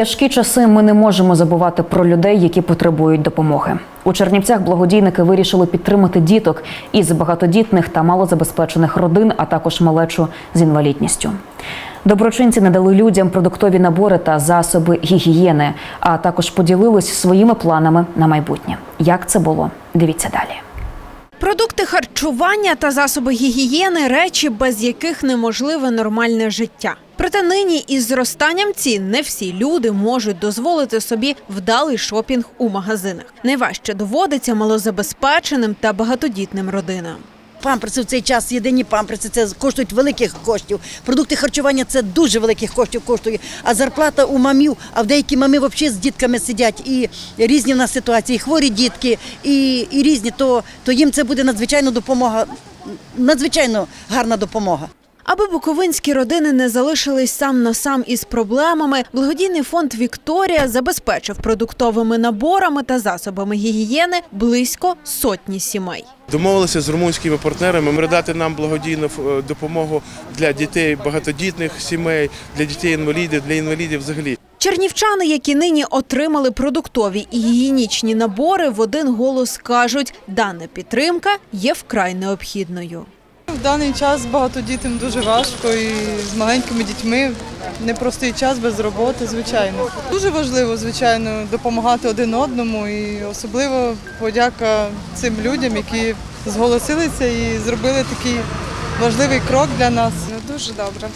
Тяжкі часи ми не можемо забувати про людей, які потребують допомоги. У Чернівцях благодійники вирішили підтримати діток із багатодітних та малозабезпечених родин, а також малечу з інвалідністю. Доброчинці надали людям продуктові набори та засоби гігієни, а також поділились своїми планами на майбутнє. Як це було? Дивіться далі. Продукти харчування та засоби гігієни речі, без яких неможливе нормальне життя. Проте нині із зростанням цін не всі люди можуть дозволити собі вдалий шопінг у магазинах. Найважче доводиться малозабезпеченим та багатодітним родинам. Памперси в цей час єдині памперси це коштують великих коштів. Продукти харчування це дуже великих коштів коштує. А зарплата у мамів, а в деякі мами взагалі з дітками сидять. І різні в нас ситуації, і хворі дітки, і, і різні, то, то їм це буде надзвичайно допомога, надзвичайно гарна допомога. Аби буковинські родини не залишились сам на сам із проблемами, благодійний фонд Вікторія забезпечив продуктовими наборами та засобами гігієни близько сотні сімей. Домовилися з румунськими партнерами передати нам благодійну е, допомогу для дітей багатодітних сімей, для дітей інвалідів, для інвалідів взагалі. Чернівчани, які нині отримали продуктові і гігієнічні набори, в один голос кажуть, дана підтримка є вкрай необхідною. В даний час багатодітним дуже важко і з маленькими дітьми непростий час без роботи, звичайно. Дуже важливо, звичайно, допомагати один одному і особливо подяка цим людям, які зголосилися і зробили такий важливий крок для нас. Дуже добре.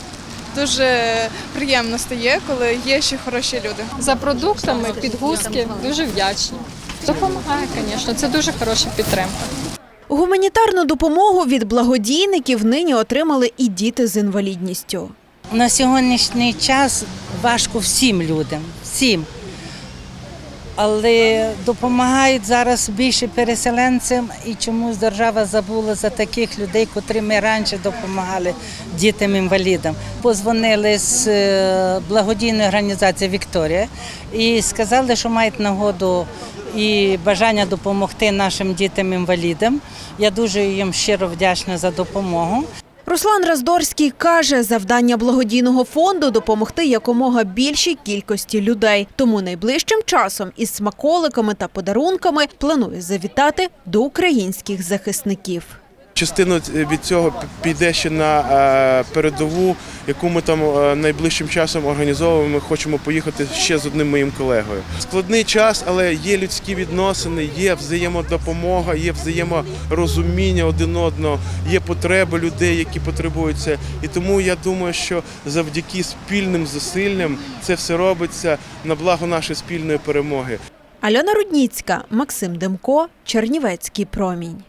Дуже приємно стає, коли є ще хороші люди. За продуктами, підгузки дуже вдячні. Допомагає, звісно, це дуже хороша підтримка. Гуманітарну допомогу від благодійників нині отримали і діти з інвалідністю. На сьогоднішній час важко всім людям, всім. Але допомагають зараз більше переселенцям і чомусь держава забула за таких людей, котрі ми раніше допомагали дітям-інвалідам. Позвонили з е, благодійної організації Вікторія і сказали, що мають нагоду і бажання допомогти нашим дітям-інвалідам. Я дуже їм щиро вдячна за допомогу. Руслан Раздорський каже, завдання благодійного фонду допомогти якомога більшій кількості людей. Тому найближчим часом із смаколиками та подарунками планує завітати до українських захисників. Частина від цього піде ще на е, передову, яку ми там е, найближчим часом організовуємо. Ми хочемо поїхати ще з одним моїм колегою. Складний час, але є людські відносини, є взаємодопомога, є взаєморозуміння один одного, є потреби людей, які потребуються. І тому я думаю, що завдяки спільним зусиллям це все робиться на благо нашої спільної перемоги. Альона Рудніцька, Максим Демко, Чернівецький промінь.